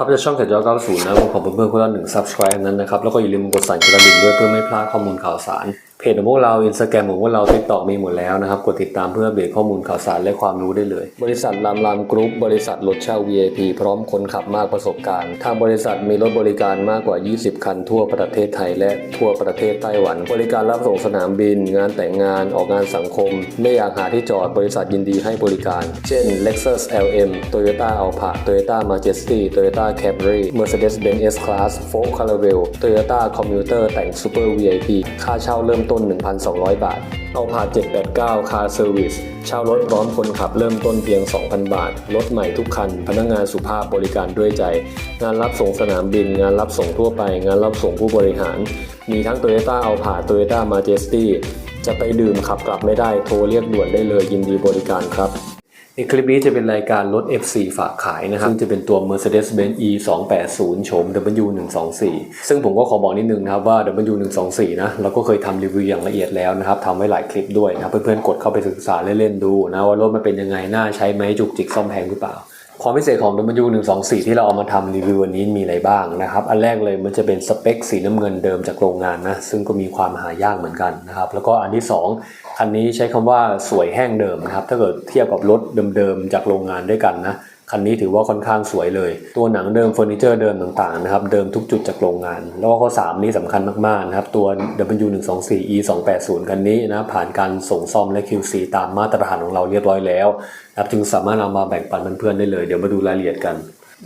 ครับจะช่องเจ็ดยอ90นะผมขอเพื่อนๆคนละหนึ่ง subscribe นั้นนะครับ แล้วก็อย่าลืมกดสั่นกระดิ่งด้วยเพื่อไม่พลาดข้อมูลข่าวสาร เพจของพวกเราอินสตาแกรมของพวกเราติ๊กต็อกมีหมดแล้วนะครับ กดติดตามเพื่ออัปเดตข้อมูลข่าวสารและความรู้ได้เลย บริษัทลามลามกรุ๊ป บริษัทรถเช่า VIP พร้อมคนขับมากประสบการณ์ ทางบริษัทมีรถบริการมากกว่า 20 คันทั่วประเทศไทยและทั่วประเทศไต้หวัน บริการรับส่งสนามบิน งานแต่งงานออกงานสังคม ไม่อยากหาที่จอดบริษัทยินดีให้บริการ เช่น Lexus LM Toyota Alphard Toyota Majesty Toyota Camry Mercedes-Benz S-Class Ford Caravelle Toyota Commuter แต่ง Super VIP ค่าเช่าเริ่มต้น 1,200 บาท เอาผ่า789 Car Service เช่ารถพร้อมคนขับเริ่มต้นเพียง 2,000 บาท รถใหม่ทุกคัน พนักงานสุภาพบริการด้วยใจ งานรับส่งสนามบิน งานรับส่งทั่วไป งานรับส่งผู้บริหาร มีทั้ง Toyota เอาพา Toyota Majesty จะไปดื่มขับกลับไม่ได้ โทรเรียกด่วนได้เลยยินดีบริการครับ ในคลิปนี้จะเป็นรายการรถ F4 ฝากขายนะครับซึ่งจะเป็นตัว Mercedes-Benz E 2 8 0โฉม W 1 2 4ซึ่งผมก็ขอบอกนิดนึงนะครับว่า W 1 2 4นะเราก็เคยทำรีวิวอย่างละเอียดแล้วนะครับทำไว้หลายคลิปด้วยนะครับเพื่อนๆกดเข้าไปศึกษาเล่นๆดูนะว่ารถมันเป็นยังไงน่าใช้ไหมจุกจิกซ่อมแพงหรือเปล่า ความพิเศษของ W 1 2 4 ที่เราเอามาทำรีวิววันนี้มีอะไรบ้างนะครับ อันแรกเลยมันจะเป็นสเปคสีน้ำเงินเดิมจากโรงงานนะ ซึ่งก็มีความหายากเหมือนกันนะครับ แล้วก็อันที่สองคันนี้ใช้คำว่าสวยแห้งเดิมนะครับ ถ้าเกิดเทียบกับรถเดิมๆจากโรงงานด้วยกันนะ คันนี้ถือว่าค่อนข้างสวยเลย ตัวหนังเดิมเฟอร์นิเจอร์เดิมต่างๆนะครับ เดิมทุกจุดจากโรงงาน แล้วก็ข้อ 3 นี้สำคัญมากๆนะครับ ตัว W124 E280 คันนี้นะผ่านการส่งซ่อมและ QC ตามมาตรฐานของเราเรียบร้อยแล้วนะครับจึงสามารถเอามาแบ่งปันเพื่อนๆได้เลย เดี๋ยวมาดูรายละเอียดกัน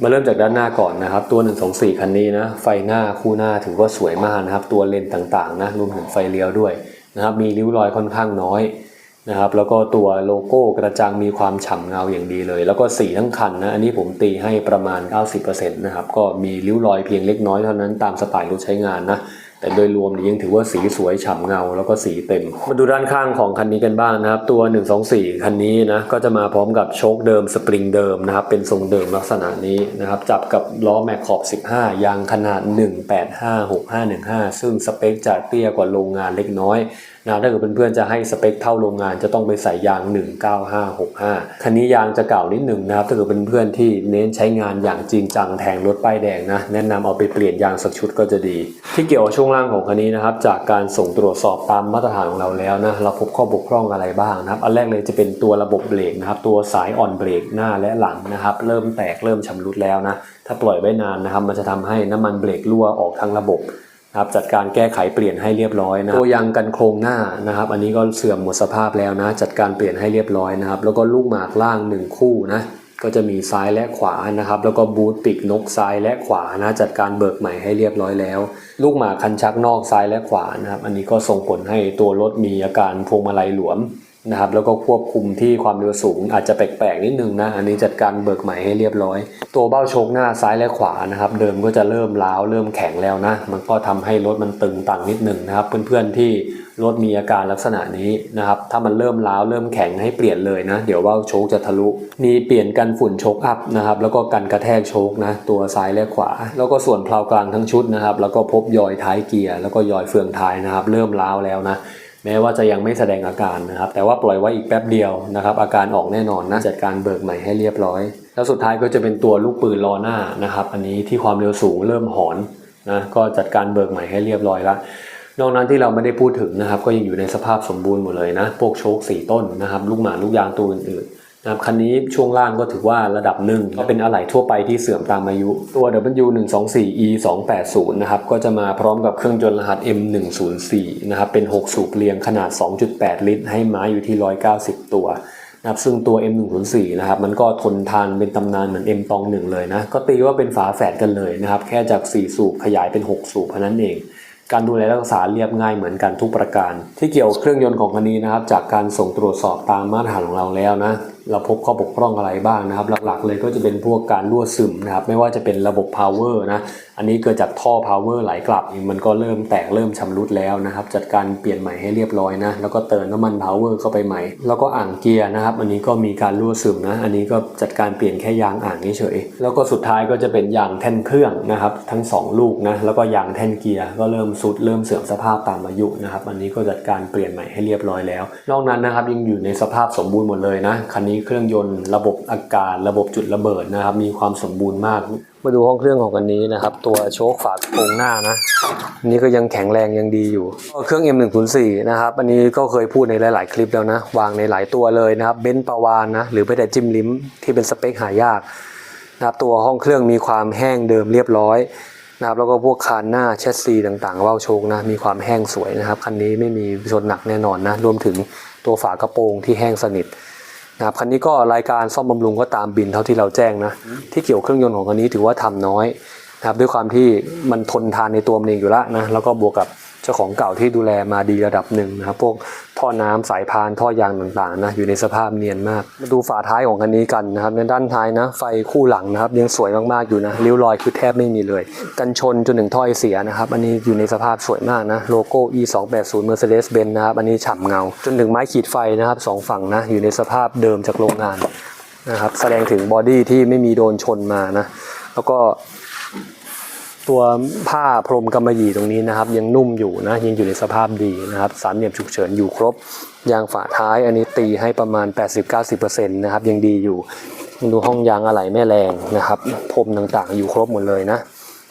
มาเริ่มจากด้านหน้าก่อนนะครับ ตัว 124 คันนี้นะไฟหน้าคู่หน้าถือว่าสวยมากนะครับ ตัวเลนส์ต่างๆนะรวมถึงไฟเลี้ยวด้วยนะครับมีริ้วรอยค่อนข้างน้อย นะครับ แล้วก็ตัวโลโก้กระจังมีความฉ่ำเงาอย่างดีเลย แล้วก็สีทั้งคันนะ อันนี้ผมตีให้ประมาณ 90%นะครับ ก็มีริ้วรอยเพียงเล็กน้อยเท่านั้นตามสไตล์รถใช้งานนะแต่โดยรวมนี่ยยังถือว่าสีสวยฉ่ำเงาแล้วก็สีเต็ม มาดูด้านข้างของคันนี้กันบ้างนะครับ ตัว 124 คันนี้นะก็จะมาพร้อมกับโชคเดิมสปริงเดิมนะครับเป็นทรงเดิมลักษณะนี้นะครับจับกับล้อแม็กขอบ 15 ยางขนาด 1856515 ซึ่งสเปคจะเตี้ยกว่าโรงงานเล็กน้อย นะถ้าเกิดเพื่อนๆจะให้สเปคเท่าโรงงานจะต้องไปใส่ยาง 19565 คันนี้ยางจะเก่านิดหนึ่งนะครับถ้าเกิดเพื่อนๆที่เน้นใช้งานอย่างจริงจังแทงรถป้ายแดงนะแนะนำเอาไปเปลี่ยนยางสักชุดก็จะดี ที่เกี่ยวกับช่วงล่างของคันนี้นะครับจากการส่งตรวจสอบตามมาตรฐานของเราแล้วนะเราพบข้อบกพร่องอะไรบ้างนะครับอันแรกเลยจะเป็นตัวระบบเบรกนะครับตัวสายอ่อนเบรกหน้าและหลังนะครับเริ่มแตกเริ่มชำรุดแล้วนะถ้าปล่อยไว้นานนะครับมันจะทำให้น้ำมันเบรกรั่วออกทั้งระบบ นะครับจัดการแก้ไขเปลี่ยนให้เรียบร้อยนะตัวยางกันโครงหน้านะครับ อันนี้ก็เสื่อมหมดสภาพแล้วนะ จัดการเปลี่ยนให้เรียบร้อยนะครับ แล้วก็ลูกหมากล่างหนึ่งคู่นะก็จะมีซ้ายและขวานะครับ แล้วก็บูทปิกนกซ้ายและขวานะจัดการเบิกใหม่ให้เรียบร้อยแล้ว ลูกหมากคันชักนอกซ้ายและขวานะครับ อันนี้ก็ส่งผลให้ตัวรถมีอาการพวงมาลัยหลวม นะครับ แล้วก็ควบคุมที่ความเร็วสูง อาจจะแปลกๆนิดนึงนะ อันนี้จัดการเบิกใหม่ให้เรียบร้อย ตัวเบ้าโชคหน้าซ้ายและขวานะครับ เดิมก็จะเริ่มล้าวเริ่มแข็งแล้วนะ มันก็ทำให้รถมันตึงต่างนิดนึงนะครับ เพื่อนๆที่รถมีอาการลักษณะนี้นะครับ ถ้ามันเริ่มล้าวเริ่มแข็งให้เปลี่ยนเลยนะ เดี๋ยวเบ้าโชคจะทะลุ มีเปลี่ยนกันฝุ่นโชคอัพนะครับ แล้วก็กันกระแทกโชคนะ ตัวซ้ายและขวา แล้วก็ส่วนเพลากลางทั้งชุดนะครับ แล้วก็พบยอยท้ายเกียร์ แล้วก็ยอยเฟืองท้ายนะครับ เริ่มล้าวแล้วนะ แม้ว่าจะยังไม่แสดงอาการนะครับ แต่ว่าปล่อยไว้อีกแป๊บเดียวนะครับ อาการออกแน่นอนนะจัดการเบิกใหม่ให้เรียบร้อย แล้วสุดท้ายก็จะเป็นตัวลูกปืนล้อหน้านะครับ อันนี้ที่ความเร็วสูงเริ่มหอนนะก็จัดการเบิกใหม่ให้เรียบร้อยละนอกนั้นที่เราไม่ได้พูดถึงนะครับ ก็ยังอยู่ในสภาพสมบูรณ์หมดเลยนะพวกโชคสี่ต้นนะครับ ลูกหมาลูกยางตัวอื่นๆ นะครับคันนี้ช่วงล่างก็ถือว่าระดับหนึ่งก็เป็นอะไหล่ทั่วไปที่เสื่อมตามอายุ ตัว W124E 280นะครับก็จะมาพร้อมกับเครื่องยนต์รหัส M104 นะครับเป็น 6 สูบเรียงขนาด 2.8 ลิตร ให้ม้าอยู่ที่ 190 ตัวนะครับซึ่งตัว M104 นะครับมันก็ทนทานเป็นตำนานเหมือน M ตองหนึ่งเลยนะก็ตีว่าเป็นฝาแฝดกันเลยนะครับแค่จาก 4 สูบขยายเป็น 6 สูบเท่านั้นเองการดูแลรักษาเรียบง่ายเหมือนกันทุกประการ ที่เกี่ยวกับเครื่องยนต์ของคันนี้นะครับ จากการส่งตรวจสอบตามมาตรฐานของเราแล้วนะเราพบข้อบกพร่องอะไรบ้างนะครับ หลักๆ เลยก็จะเป็นพวกการรั่วซึมนะครับ ไม่ว่าจะเป็นระบบ power นะ อันนี้เกิดจากท่อ power ไหลกลับ มันก็เริ่มแตกเริ่มชำรุดแล้วนะครับ จัดการเปลี่ยนใหม่ให้เรียบร้อยนะ แล้วก็เติมน้ำมัน power เข้าไปใหม่ แล้วก็อ่างเกียร์นะครับ อันนี้ก็มีการรั่วซึมนะ อันนี้ก็จัดการเปลี่ยนแค่ยางอ่างเฉยๆแล้วก็สุดท้ายก็จะเป็นยางแท่นเครื่องนะครับ ทั้งสองลูกนะ แล้วก็ยางแท่นเกียร์ก็เริ่มสุดเริ่มเสื่อมสภาพตามอายุนะครับ อันนี้ก็จัดการเปลี่ยนใหม่ให้เรียบร้อยแล้ว นอกนั้นนะครับยังอยู่ในสภาพสมบูรณ์หมดเลยนะคันนี้เครื่องยนต์ระบบอากาศ ระบบจุดระเบิดนะครับ มีความสมบูรณ์มาก มาดูห้องเครื่องของคันนี้นะครับ ตัวโชคฝากระโปรงหน้านะอันนี้ก็ยังแข็งแรงยังดีอยู่ เครื่อง M104 นะครับอันนี้ก็เคยพูดในหลาย ๆ คลิปแล้วนะ วางในหลายตัวเลยนะครับเบนซ์ปาวานนะหรือไปแต่จิ้มลิ้มที่เป็นสเปคหายากนะครับตัวห้องเครื่องมีความแห้งเดิมเรียบร้อยนะครับแล้วก็พวกคานหน้าแชสซีต่างๆเว้าโชคนะมีความแห้งสวยนะครับคันนี้ไม่มีชนหนักแน่นอนนะรวมถึงตัวฝากระโปรงที่แห้งสนิท นะครับคันนี้ก็รายการซ่อมบำรุงก็ตามบินเท่าที่เราแจ้งนะที่เกี่ยวเครื่องยนต์ของคันนี้ถือว่าทำน้อยนะครับด้วยความที่มันทนทานในตัวมันเองอยู่แล้วนะแล้วก็บวกกับ เจ้าของเก่าที่ดูแลมาดีระดับหนึ่งนะครับพวกท่อน้ำสายพานท่อยางต่างๆนะอยู่ในสภาพเนียนมากมาดูฝาท้ายของคันนี้กันนะครับในด้านท้ายนะไฟคู่หลังนะครับยังสวยมากๆอยู่นะริ้วรอยคือแทบไม่มีเลย กันชนจนถึงถ้อยเสียนะครับอันนี้อยู่ในสภาพสวยมากนะโลโก้ E 2 8 0 Mercedes-Benz นะครับอันนี้ฉ่ำเงา จนถึงไม้ขีดไฟนะครับสองฝั่งนะอยู่ในสภาพเดิมจากโรงงานนะครับแสดงถึงบอดี้ที่ไม่มีโดนชนมานะแล้วก็ ตัวผ้าพรมกำมะหยี่ตรงนี้นะครับ ยังนุ่มอยู่นะยังอยู่ในสภาพดีนะครับสามเหลี่ยมฉุกเฉินอยู่ครบยางฝาท้ายอันนี้ตีให้ประมาณ 80-90%นะครับยังดีอยู่ดูห้องยางอะไหล่แม่แรงนะครับพรมต่างๆ อยู่ครบหมดเลยนะ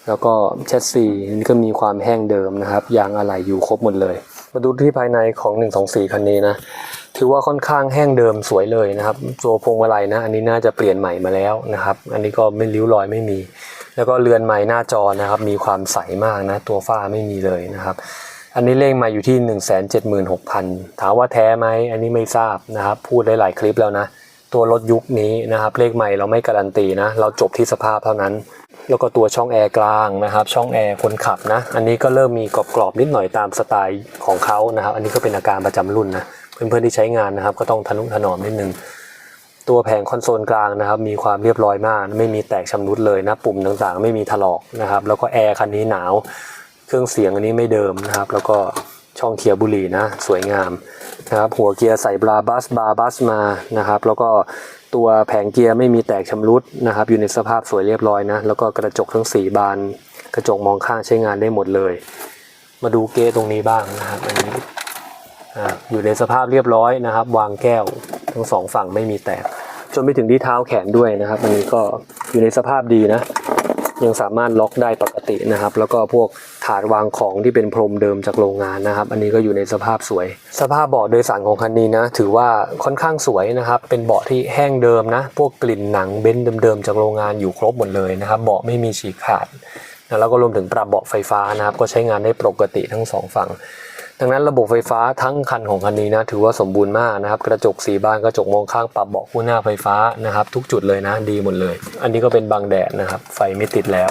แล้วก็แชสซีนี่ก็มีความแห้งเดิมนะครับ ยางอะไหล่อยู่ครบหมดเลย มาดูที่ภายในของ 124 คันนี้นะถือว่าค่อนข้างแห้งเดิมสวยเลยนะครับตัวพวงมาลัยนะ อันนี้น่าจะเปลี่ยนใหม่มาแล้วนะครับ อันนี้ก็ไม่ริ้วรอยไม่มี แล้วก็เรือนไม้หน้าจอนะครับ มีความใสมากนะ ตัวฝ้าไม่มีเลยนะครับ อันนี้เลขมาอยู่ที่ 176,000 ถามว่าแท้ไหม อันนี้ไม่ทราบนะครับ พูดได้หลายคลิปแล้วนะ ตัวรถยุคนี้นะครับ เลขใหม่เราไม่การันตีนะ เราจบที่สภาพเท่านั้น แล้วก็ตัวช่องแอร์กลางนะครับ ช่องแอร์คนขับนะ อันนี้ก็เริ่มมีกรอบๆนิดหน่อยตามสไตล์ของเขานะครับ อันนี้ก็เป็นอาการประจำรุ่นนะ เพื่อนๆที่ใช้งานนะครับ ก็ต้องทะนุถนอมนิดนึง ตัวแผงคอนโซลกลางนะครับมีความเรียบร้อยมาก ไม่มีแตกชำรุดเลยนะปุ่มต่างๆ ไม่มีถลอกนะครับแล้วก็แอร์คันนี้หนาว เครื่องเสียงอันนี้ไม่เดิมนะครับ แล้วก็ช่องเคียร์บุหรี่นะสวยงามนะครับหัวเกียร์ใส่บราบัสบาบัสมานะครับ แล้วก็ตัวแผงเกียร์ไม่มีแตกชำรุดนะครับ อยู่ในสภาพสวยเรียบร้อยนะแล้วก็กระจกทั้งสี่บาน กระจกมองข้างใช้งานได้หมดเลย มาดูเกตตรงนี้บ้างนะครับอันนี้อยู่ในสภาพเรียบร้อยนะครับ วางแก้ว ทั้งสองฝั่งไม่มีแตก จนไปถึงที่เท้าแขนด้วยนะครับ อันนี้ก็อยู่ในสภาพดีนะ ยังสามารถล็อกได้ปกตินะครับ แล้วก็พวกถาดวางของที่เป็นพรมเดิมจากโรงงานนะครับ อันนี้ก็อยู่ในสภาพสวย สภาพเบาะโดยสารของคันนี้นะ ถือว่าค่อนข้างสวยนะครับ เป็นเบาะที่แห้งเดิมนะ พวกกลิ่นหนังเบนเดิมๆจากโรงงานอยู่ครบหมดเลยนะครับ เบาะไม่มีฉีกขาดแล้วก็รวมถึงปรับเบาะไฟฟ้านะครับ ก็ใช้งานได้ปกติทั้งสองฝั่ง ดังนั้นระบบไฟฟ้าทั้งคันของคันนี้นะถือว่าสมบูรณ์มากนะครับกระจกสีบานกระจกมองข้างปรับเบาะคู่หน้าไฟฟ้านะครับ ทุกจุดเลยนะดีหมดเลย อันนี้ก็เป็นบังแดดนะครับ ไฟไม่ติดแล้ว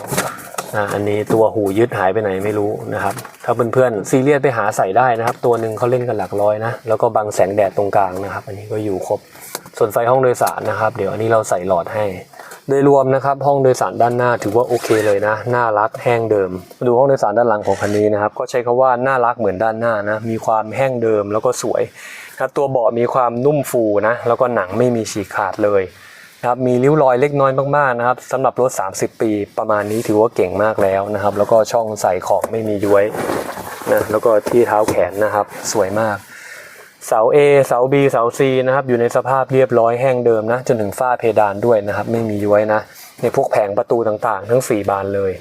อ่าอันนี้ตัวหูยึดหายไปไหนไม่รู้นะครับ ถ้าเพื่อนๆซีเรียสไปหาใส่ได้นะครับ ตัวหนึ่งเขาเล่นกันหลักร้อยนะ แล้วก็บังแสงแดดตรงกลางนะครับ อันนี้ก็อยู่ครบ ส่วนไฟห้องโดยสารนะครับ เดี๋ยวอันนี้เราใส่หลอดให้ โดยรวมนะครับห้องโดยสารด้านหน้าถือว่าโอเคเลยนะน่ารักแห้งเดิมมาดูห้องโดยสารด้านหลังของคันนี้นะครับก็ใช้คาว่าน่ารักเหมือนด้านหน้านะมีความแห้งเดิมแล้วก็สวยนะครับตัวเบาะมีความนุ่มฟูนะแล้วก็หนังไม่มีฉีกขาดเลยนะครับมีริ้วรอยเล็กน้อยมากๆนะครับสำหรับรถ 30 ปีประมาณนี้ถือว่าเก่งมากแล้วนะครับ แล้วก็ช่องใส่ของไม่มีย้วยนะแล้วก็ที่เท้าแขนนะครับ สวยมาก เสา A เสา B เสา C นะครับอยู่ในสภาพเรียบร้อยแห้งเดิมนะ จนถึงฝ้าเพดานด้วยนะครับ ไม่มีย้วยนะ ในพวกแผงประตูต่างๆ ทั้ง 4 บานเลย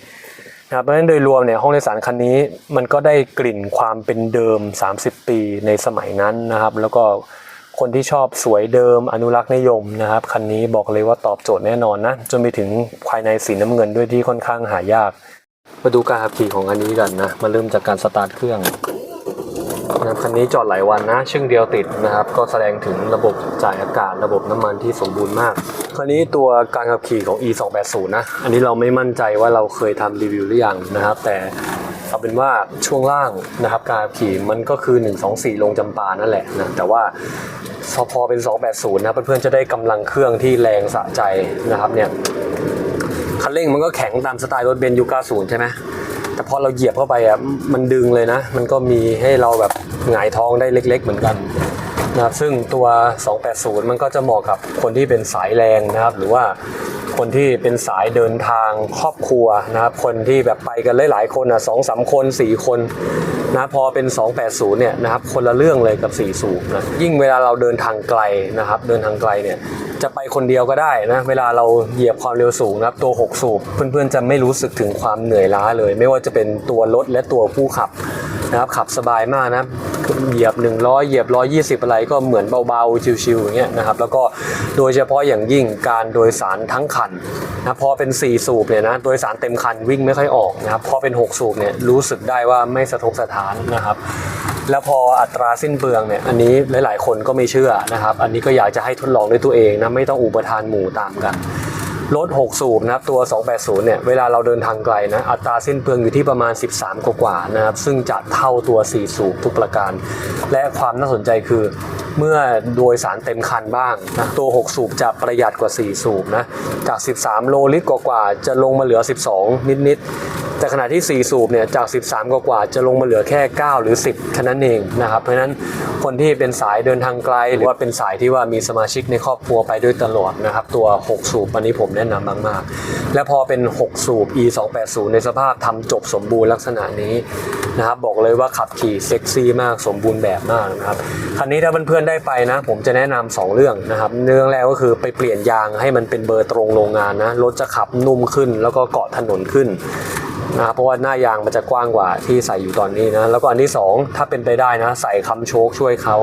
นะครับเพราะฉะนั้นโดยรวมเนี่ยห้องโดยสารคันนี้มันก็ได้กลิ่นความเป็นเดิม 30 ปีในสมัยนั้นนะครับ แล้วก็คนที่ชอบสวยเดิมอนุรักษ์นิยมนะครับคันนี้บอกเลยว่าตอบโจทย์แน่นอนนะจนไปถึงภายในสีน้ำเงินด้วยที่ค่อนข้างหายาก มาดูการขับขี่ของอันนี้กันนะมาเริ่มจากการสตาร์ทเครื่อง นะคันนี้จอดหลายวันนะชึ่งเดียวติดนะครับ ก็แสดงถึงระบบจ่ายอากาศระบบน้ำมันที่สมบูรณ์มาก คันนี้ตัวการขับขี่ของ e 2 8 0นะ อันนี้เราไม่มั่นใจว่าเราเคยทำรีวิวหรือยังนะครับ แต่เอาเป็นว่าช่วงล่างนะครับ การขับขี่มันก็คือ 124 ลงจำปานั่นแหละนะแต่ว่าพอเป็น 280 นะเพื่อนๆจะได้กำลังเครื่องที่แรงสะใจนะครับเนี่ยคันเร่งมันก็แข็งตามสไตล์รถเบนซ์ยุค90ใช่ไหม แต่พอเราเหยียบเข้าไปอะมันดึงเลยนะ มันก็มีให้เราแบบหงายท้องได้เล็ก ๆ เหมือนกันนะครับซึ่งตัว 280 มันก็จะเหมาะกับคนที่เป็นสายแรงนะครับ หรือว่า คนที่เป็นสายเดินทางครอบครัวนะครับ คนที่แบบไปกันหลายๆคนอะสองสามคน 4 คนนะพอเป็น 280เนี่ยนะครับคนละเรื่องเลยกับ4สูบนะยิ่งเวลาเราเดินทางไกลนะครับเดินทางไกลเนี่ยจะไปคนเดียวก็ได้นะเวลาเราเหยียบความเร็วสูงนะครับตัว 6 สูบเพื่อนๆจะไม่รู้สึกถึงความเหนื่อยล้าเลย ไม่ว่าจะเป็นตัวรถและตัวผู้ขับนะครับขับสบายมากนะ เหยียบ 100 เหยียบ 120 อะไรก็เหมือนเบาๆ ชิวๆอย่างเงี้ยนะครับ แล้วก็โดยเฉพาะอย่างยิ่งการโดยสารทั้งคันนะพอเป็น 4 สูบเนี่ยนะ โดยสารเต็มคันวิ่งไม่ค่อยออกนะครับ พอเป็น 6 สูบเนี่ยรู้สึกได้ว่าไม่สะทกสะท้านนะครับแล้วพออัตราสิ้นเปลืองเนี่ย อันนี้หลาย ๆ คนก็ไม่เชื่อนะครับ อันนี้ก็อยากจะให้ทดลองด้วยตัวเองนะ ไม่ต้องอุปทานหมู่ตามกัน รถ 6 สูบนะครับตัว 280 เนี่ย เวลาเราเดินทางไกลนะ อัตราสิ้นเปลืองอยู่ที่ประมาณ 13 กว่าๆนะครับ ซึ่งจะเท่าตัว 4 สูบทุกประการ และความน่าสนใจคือเมื่อโดยสารเต็มคันบ้างนะตัว 6 สูบจะประหยัดกว่า 4 สูบนะ จาก 13 โลลิตรกว่าๆจะลงมาเหลือ 12 นิดๆ แต่ขณะที่ 4 สูบเนี่ยจาก 13กว่าจะลงมาเหลือแค่ 9 หรือ 10แค่นั้นเองนะครับเพราะฉะนั้นคนที่เป็นสายเดินทางไกล หรือว่าเป็นสายที่ว่ามีสมาชิกในครอบครัวไปด้วยตลอดนะครับตัว 6 สูบอันนี้ผมแนะนำมากๆ และพอเป็น 6 สูบ e 2 8 0ในสภาพทำจบสมบูรณ์ลักษณะนี้นะครับบอกเลยว่าขับขี่เซ็กซี่มากสมบูรณ์แบบมากนะครับคันนี้ถ้าเพื่อนๆได้ไปนะ ผมจะแนะนำสองเรื่องนะครับเรื่องแรกก็คือไปเปลี่ยนยางให้มันเป็นเบอร์ตรงโรงงานนะรถจะขับนุ่มขึ้นแล้วก็เกาะถนนขึ้น นะเพราะว่าหน้ายางมันจะกว้างกว่าที่ใส่อยู่ตอนนี้นะแล้วก็อันที่ 2 ถ้าเป็นไปได้นะ ใส่คำโชคช่วยเขา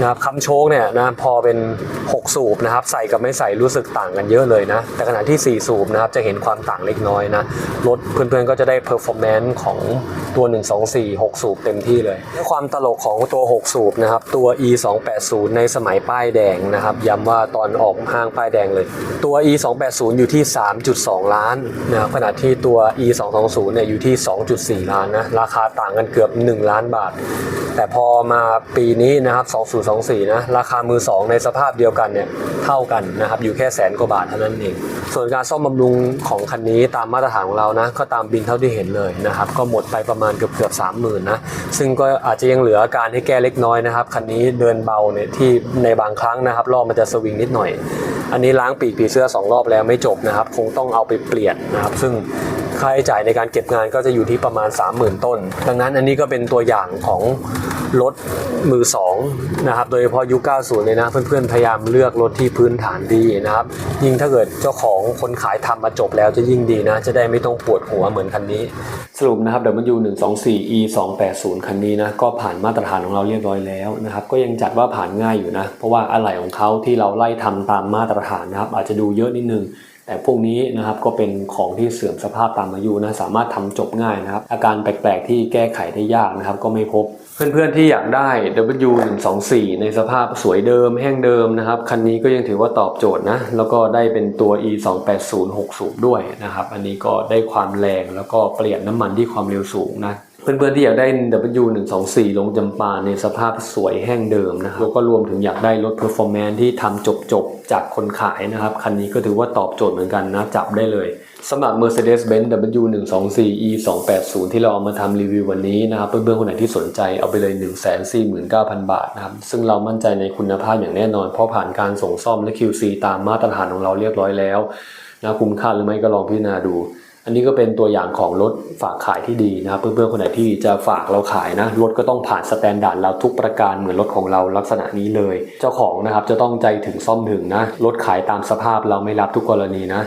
นะครับคำโชคเนี่ยนะพอเป็น 6 สูบนะครับใส่กับไม่ใส่รู้สึกต่างกันเยอะเลยนะ แต่ขณะที่ 4 สูบนะครับจะเห็นความต่างเล็กน้อยนะรถเพื่อนๆก็จะได้เพอร์ฟอร์แมนซ์ของตัว 1 2 4 6 สูบเต็มที่เลยและความตลกของตัว 6 สูบนะครับตัว e 2 8 0ในสมัยป้ายแดงนะครับย้ำว่าตอนออกห้างป้ายแดงเลย ตัว e 2 8 0อยู่ที่ 3.2 ล้านนะครับขณะที่ตัว e 2 2 0เนี่ยอยู่ที่ 2.4 ล้านนะราคาต่างกันเกือบ 1 ล้านบาท แต่พอมาปีนี้นะครับ124 นะ ราคามือ 2 ในสภาพเดียวกันเนี่ยเท่ากันนะครับ อยู่แค่แสนกว่าบาทเท่านั้นเอง ส่วนการซ่อมบำรุงของคันนี้ตามมาตรฐานของเรานะ ก็ตามบินเท่าที่เห็นเลยนะครับ ก็หมดไปประมาณเกือบเกือบสามหมื่นนะ ซึ่งก็อาจจะยังเหลืออาการให้แก้เล็กน้อยนะครับ คันนี้เดินเบาเนี่ยที่ในบางครั้งนะครับล้อมันจะสวิงนิดหน่อย อันนี้ล้างปีกผีเสื้อสองรอบแล้วไม่จบนะครับ คงต้องเอาไปเปลี่ยนนะครับ ซึ่งค่าใช้จ่ายในการเก็บงานก็จะอยู่ที่ประมาณ 30,000 ต้น ดังนั้นอันนี้ก็เป็นตัวอย่างของรถมือสองนะครับ โดยเฉพาะยุค 90 เลยนะ เพื่อนๆ พยายามเลือกรถที่พื้นฐานดีนะครับ ยิ่งถ้าเกิดเจ้าของคนขายทำมาจบแล้วจะยิ่งดีนะ จะได้ไม่ต้องปวดหัวเหมือนคันนี้สรุปนะครับ W 1 2 4 E 2 8 0คันนี้นะก็ผ่านมาตรฐานของเราเรียบร้อยแล้วนะครับก็ยังจัดว่าผ่านง่ายอยู่นะ เพราะว่าอะไหล่ของเขาที่เราไล่ทำตามมาตรฐานนะครับ อาจจะดูเยอะนิดนึง แต่พวกนี้นะครับก็เป็นของที่เสื่อมสภาพตามอายุนะสามารถทำจบง่ายนะครับ อาการแปลกๆที่แก้ไขได้ยากนะครับ ก็ไม่พบเพื่อนๆที่อยากได้ W 1 2 4 ในสภาพสวยเดิมแห้งเดิมนะครับ คันนี้ก็ยังถือว่าตอบโจทย์นะ แล้วก็ได้เป็นตัว E 2 8 0 6สูบด้วยนะครับ อันนี้ก็ได้ความแรงแล้วก็เปลี่ยนน้ำมันที่ความเร็วสูงนะ เพื่อนๆที่อยากได้ W 1 2 4ลงจำปาในสภาพสวยแห้งเดิมนะครับแล้วก็รวมถึงอยากได้รถ performance ที่ทำจบๆ จากคนขายนะครับ คันนี้ก็ถือว่าตอบโจทย์เหมือนกันนะ จับได้เลยสำหรับ Mercedes-Benz W 1 2 4 E 2 8 0ที่เราเอามาทำรีวิววันนี้นะครับ เพื่อนๆคนไหนที่สนใจเอาไปเลย 149,000 บาทนะครับ ซึ่งเรามั่นใจในคุณภาพอย่างแน่นอน เพราะผ่านการส่งซ่อมและ QC ตามมาตรฐานของเราเรียบร้อยแล้วนะคุ้มค่าหรือไม่ก็ลองพิจารณาดู อันนี้ก็เป็นตัวอย่างของรถฝากขายที่ดีนะครับเพื่อนๆคนไหนที่จะฝากเราขายนะรถก็ต้องผ่านสแตนดาร์ดเราทุกประการเหมือนรถของเราลักษณะนี้เลย เจ้าของนะครับจะต้องใจถึงซ่อมถึงนะรถขายตามสภาพเราไม่รับทุกกรณีนะ